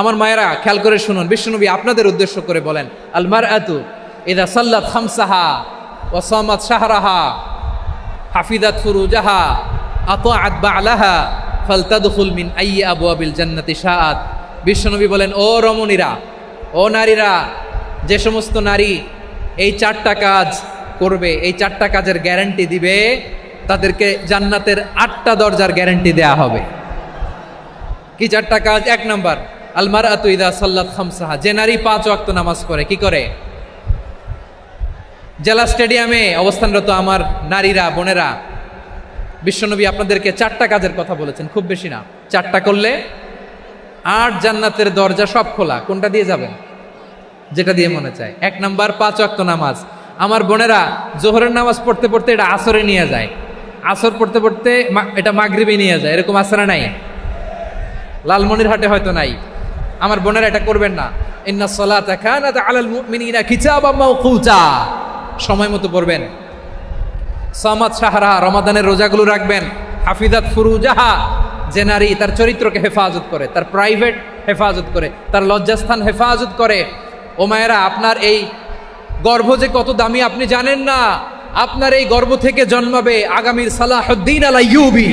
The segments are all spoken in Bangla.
আমার মায়েরা খেয়াল করে শুনুন, বিশ্বনবী আপনাদের উদ্দেশ্য করে বলেন আলমার আতু ইদা সাল্লাত খামসাহা ওসামাত শাহরাহা হাফিদাত ফুরুজাহা, আতাআত বালাহা, ফালতাদখুল মিন আবু আবিল জান্নাতি শাআত। বিশ্বনবী বলেন, ও রমণীরা, ও নারীরা, যে সমস্ত নারী এই চারটা কাজ করবে, এই চারটা কাজের গ্যারান্টি দিবে, তাদেরকে জান্নাতের আটটা দরজার গ্যারান্টি দেয়া হবে। কি চারটা কাজ? এক নাম্বার আলমার আতুইদা সাল্লাত খামসাহা। যে নারী পাঁচ ওয়াক্ত নামাজ পড়ে, কি করে? জেলা স্টেডিয়ামে অবস্থানরত আমার নারীরা, বোনেরা, বিশ্বনবী আপনাদেরকে চারটা কাজের কথা বলেছেন, খুব বেশি না। চারটা করলে আট জান্নাতের দরজা সব খোলা। কোনটা দিয়ে যাবেন? যেটা দিয়ে মনে চায়। এক নাম্বার, পাঁচ ওয়াক্ত নামাজ। আমার বোনেরা, জোহরের নামাজ পড়তে পড়তে এটা আসরে নিয়ে যায়। আসর পড়তে পড়তে এটা মাগরিবে নিয়ে যায়। এরকম আসরে নাই। লালমনির হাটে হয়তো নাই। আমার বোনেরা এটা করবেন না। ইন্না সলাতা আলাল মুমিনিনা কিতাবাম মাওকুতা। সময় মতো পড়বেন। সামাদ সাহারা রমাদানের রোজাগুলো রাখবেন। হাফিজাত ফুরুজাহা, যে নারী তার চরিত্রকে হেফাজত করে, তার প্রাইভেট হেফাজত করে, তার লজ্জাস্থান হেফাজত করে। ও মায়েরা, আপনার এই গর্ভ যে কত দামি আপনি জানেন না। আপনার এই গর্ভ থেকে জন্মাবে আগামীর সালাহুদ্দিন আল ইউবি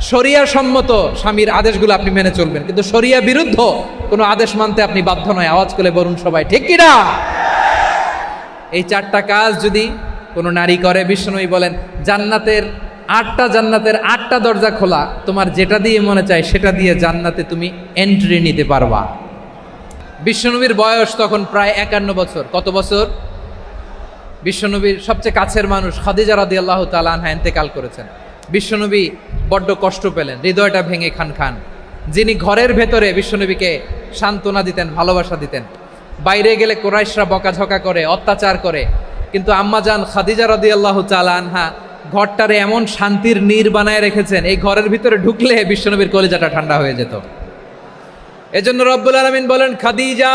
শরিয়া সম্মত স্বামীর আদেশগুলো আপনি মেনে চলবেন। কিন্তু শরিয়া বিরুদ্ধ কোনো আদেশ মানতে আপনি বাধ্য নয়। আওয়াজ করে বলুন সবাই, ঠিক কিনা? এই চারটা কাজ যদি কোনো নারী করে, বিষ্ণুই বলেন, জান্নাতের আটটা জান্নাতের আটটা দরজা খোলা, তোমার যেটা দিয়ে মনে চায় সেটা দিয়ে জান্নাতে তুমি এন্ট্রি নিতে পারবা। বিশ্বনবীর বয়স তখন প্রায় একান্ন বছর। কত বছর? বিশ্বনবীর সবচেয়ে কাছের মানুষ খাদিজা রাদি আল্লাহ তালানহা এন্তেকাল করেছেন। বিশ্বনবী বড্ড কষ্ট পেলেন, হৃদয়টা ভেঙে খান খান। যিনি ঘরের ভেতরে বিশ্বনবীকে সান্ত্বনা দিতেন, ভালোবাসা দিতেন। বাইরে গেলে কোরাইশরা বকাঝকা করে, অত্যাচার করে। কিন্তু আম্মাজান খাদিজা রাদি আল্লাহ আনহা ঘরটারে এমন শান্তির নীর বানায় রেখেছেন, এই ঘরের ভিতরে ঢুকলে বিশ্বনবীর কলিজাটা ঠান্ডা হয়ে যেত। এজন্য রব্বুল আলমিন বলেন, খাদিজা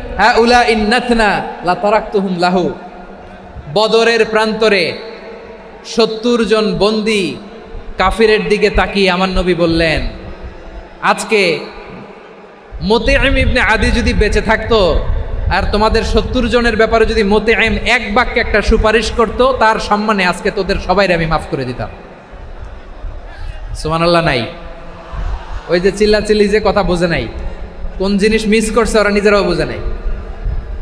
হাউলা ইন্নাতনা লা তারাকতুহুম লাহু। বদরের প্রান্তরে সত্তর জন বন্দি কাফিরের দিকে তাকিয়ে আমার নবী বললেন, আজকে মোতেআম ইবনে আদি যদি বেঁচে থাকতো আর তোমাদের সত্তর জনের ব্যাপারে যদি মোতেআম এক বাক্যে একটা সুপারিশ করত, তার সম্মানে আজকে তোদের সবাই আমি মাফ করে দিতাম। সুমানাল্লাহ নাই। ওই যে চিল্লা চিল্লি যে কথা বোঝে নাই, কোন জিনিস মিস করছে ওরা নিজেরাও বোঝে নাই।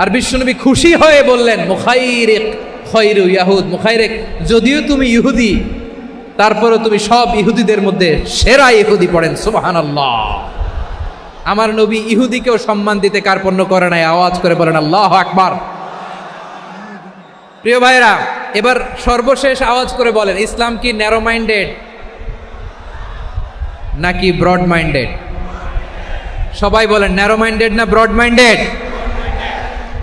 আর বিশ্বনবী খুশি হয়ে বললেন, মুখাইরিক, খৈরু ইয়াহুদ, মুখাইরেক, যদিও তুমি ইহুদি তারপরে তুমি সব ইহুদিদের মধ্যে সেরা ইহুদি পড়েন সুবাহান আমার নবী ইহুদিকেও সম্মান দিতে কার্পণ্য করে নাই, আওয়াজ করে বলেন, আল্লাহ আকবার। প্রিয় ভাইরা এবার সর্বশেষ আওয়াজ করে বলেন, ইসলাম কি ন্যারো মাইন্ডেড নাকি ব্রড মাইন্ডেড সবাই বলেন ন্যারো মাইন্ডেড না ব্রড মাইন্ডেড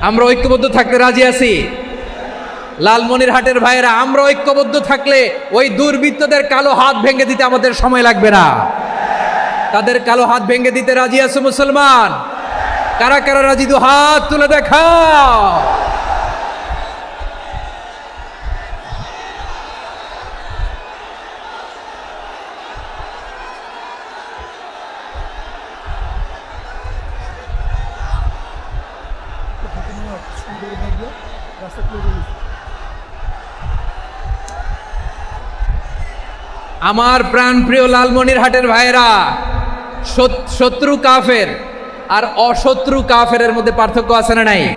আমরা ঐক্যবদ্ধ থাকতে রাজি আছি। লালমনির হাটের ভাইয়েরা, আমরা ঐক্যবদ্ধ থাকলে ওই দুর্বৃত্তদের কালো হাত ভেঙে দিতে আমাদের সময় লাগবে না। তাদের কালো হাত ভেঙে দিতে রাজি আছে মুসলমান? কারা কারা রাজি? দু হাত তুলে দেখাও। আমার প্রাণপ্রিয় লালমনির হাটের ভাইয়েরা, শত- শত্রু কাফের আর অশত্রু কাফের মধ্যে পার্থক্য আছে না নাই?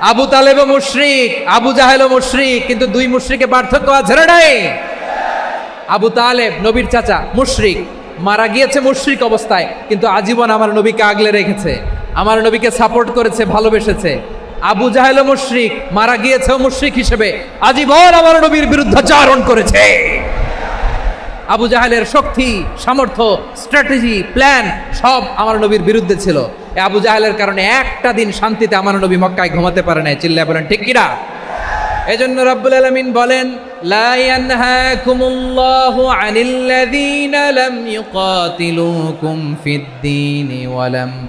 আবু তালেব মুশরিক, আবু জাহেল মুশরিক, কিন্তু দুই মুশরিকে পার্থক্য আছে না নাই? আবু তালেব, নবীর চাচা, মুশরিক, মারা গিয়েছে মুশরিক অবস্থায়, কিন্তু আজীবন আমার নবীকে আগলে রেখেছে, আমার নবীকে সাপোর্ট করেছে, ভালোবেসেছে। আবু জাহেল মুশরিক মারা গিয়েছে মুশরিক হিসেবে। আজীবন আমার নবীর বিরুদ্ধাচারণ করেছে। আবু জাহেলের শক্তি, সামর্থ্য, স্ট্র্যাটেজি, প্ল্যান সব আমার নবীর বিরুদ্ধে ছিল। আবু জাহেলের কারণে একটা দিন শান্তিতে আমার নবী মক্কায় ঘুমাতে পারে নাই। চিল্লায় বলেন, ঠিক কিনা? এজন্য রাব্বুল আলামিন বলেন লাম ইউকাতিলুকুম ফিদ-দীন ওয়া লাম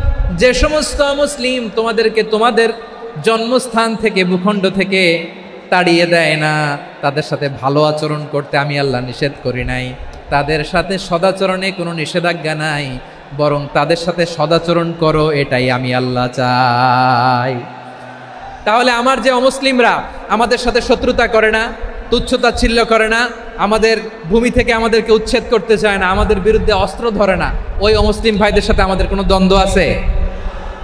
যে সমস্ত মুসলিম তোমাদেরকে তোমাদের জন্মস্থান থেকে, ভূখণ্ড থেকে তাড়িয়ে দেয় না, তাদের সাথে ভালো আচরণ করতে আমি আল্লাহ নিষেধ করি নাই। তাদের সাথে সদাচরণে কোনো নিষেধাজ্ঞা নাই, বরং তাদের সাথে সদাচরণ করো, এটাই আমি আল্লাহ চাই। তাহলে আমার যে অমুসলিমরা আমাদের সাথে শত্রুতা করে না তুচ্ছতাচ্ছিল্য করে না, আমাদের ভূমি থেকে আমাদেরকে উচ্ছেদ করতে চায় না, আমাদের বিরুদ্ধে অস্ত্র ধরে না, ওই অমুসলিম ভাইদের সাথে আমাদের কোনো দ্বন্দ্ব আছে?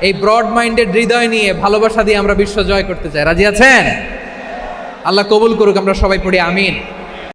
এই ব্রড মাইন্ডেড হৃদয় নিয়ে ভালোবাসা দিয়ে আমরা বিশ্ব জয় করতে চাই। রাজি আছেন? আল্লাহ কবুল করুক, আমরা সবাই পড়ি, আমিন।